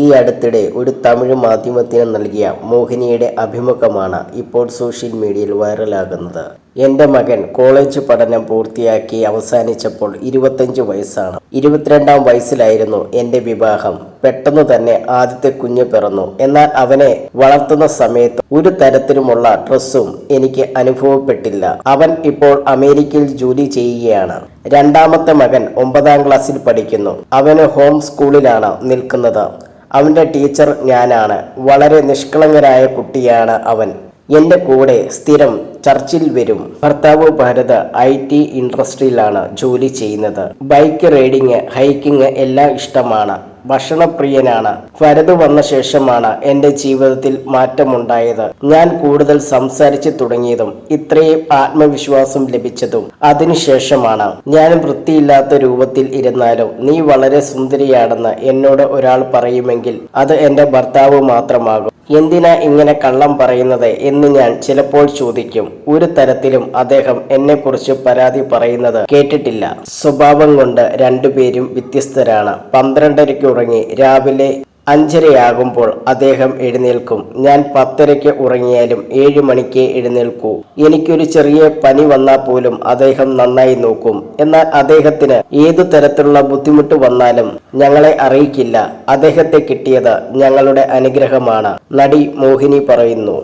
ഈ അടുത്തിടെ ഒരു തമിഴ് മാധ്യമത്തിന് നൽകിയ മോഹിനിയുടെ അഭിമുഖമാണ് ഇപ്പോൾ സോഷ്യൽ മീഡിയയിൽ വൈറലാകുന്നത്. എന്റെ മകൻ കോളേജ് പഠനം പൂർത്തിയാക്കി അവസാനിച്ചപ്പോൾ ഇരുപത്തഞ്ച് വയസ്സാണ്. ഇരുപത്തിരണ്ടാം വയസ്സിലായിരുന്നു എന്റെ വിവാഹം. പെട്ടെന്ന് തന്നെ ആദ്യത്തെ കുഞ്ഞ് പിറന്നു. എന്നാൽ അവനെ വളർത്തുന്ന സമയത്ത് ഒരു തരത്തിലുമുള്ള ഡ്രസ്സും എനിക്ക് അനുഭവപ്പെട്ടില്ല. അവൻ ഇപ്പോൾ അമേരിക്കയിൽ ജോലി ചെയ്യുകയാണ്. രണ്ടാമത്തെ മകൻ ഒമ്പതാം ക്ലാസ്സിൽ പഠിക്കുന്നു. അവന് ഹോം സ്കൂളിലാണ് നിൽക്കുന്നത്. അവന്റെ ടീച്ചർ ഞാനാണ്. വളരെ നിഷ്കളങ്കരായ കുട്ടിയാണ് അവൻ. എന്റെ കൂടെ സ്ഥിരം ചർച്ചിൽ വരും. ഭർത്താവ് ഭാരത് ഐ ടി ഇൻഡസ്ട്രിയിലാണ് ജോലി ചെയ്യുന്നത്. ബൈക്ക് റൈഡിങ് ഹൈക്കിങ് എല്ലാം ഇഷ്ടമാണ്. ഭക്ഷണപ്രിയനാണ്. ഭരത് വന്ന ശേഷമാണ് എന്റെ ജീവിതത്തിൽ മാറ്റമുണ്ടായത്. ഞാൻ കൂടുതൽ സംസാരിച്ചു തുടങ്ങിയതും ഇത്രയും ആത്മവിശ്വാസം ലഭിച്ചതും അതിനുശേഷമാണ് ഞാൻ വൃത്തിയില്ലാത്ത രൂപത്തിൽ ഇരുന്നാലും നീ വളരെ സുന്ദരിയാണെന്ന് എന്നോട് ഒരാൾ പറയുമെങ്കിൽ അത് എന്റെ ഭർത്താവ് മാത്രമാകും. എന്തിനാ ഇങ്ങനെ കള്ളം പറയുന്നത് എന്ന് ഞാൻ ചിലപ്പോൾ ചോദിക്കും. ഒരു തരത്തിലും അദ്ദേഹം എന്നെക്കുറിച്ച് പരാതി പറയുന്നത് കേട്ടിട്ടില്ല. സ്വഭാവം കൊണ്ട് രണ്ടുപേരും വ്യത്യസ്തരാണ്. പന്ത്രണ്ടരയ്ക്ക് ഉറങ്ങി രാവിലെ അഞ്ചരയാകുമ്പോൾ അദ്ദേഹം എഴുന്നേൽക്കും. ഞാൻ പത്തരയ്ക്ക് ഉറങ്ങിയാലും ഏഴ് മണിക്ക് എഴുന്നേൽക്കൂ. എനിക്കൊരു ചെറിയ പനി വന്നാൽ പോലും അദ്ദേഹം നന്നായി നോക്കും. എന്നാൽ അദ്ദേഹത്തിന് ഏതു തരത്തിലുള്ള ബുദ്ധിമുട്ട് വന്നാലും ഞങ്ങളെ അറിയിക്കില്ല. അദ്ദേഹത്തെ കിട്ടിയത് ഞങ്ങളുടെ അനുഗ്രഹമാണ്. നടി മോഹിനി പറയുന്നു.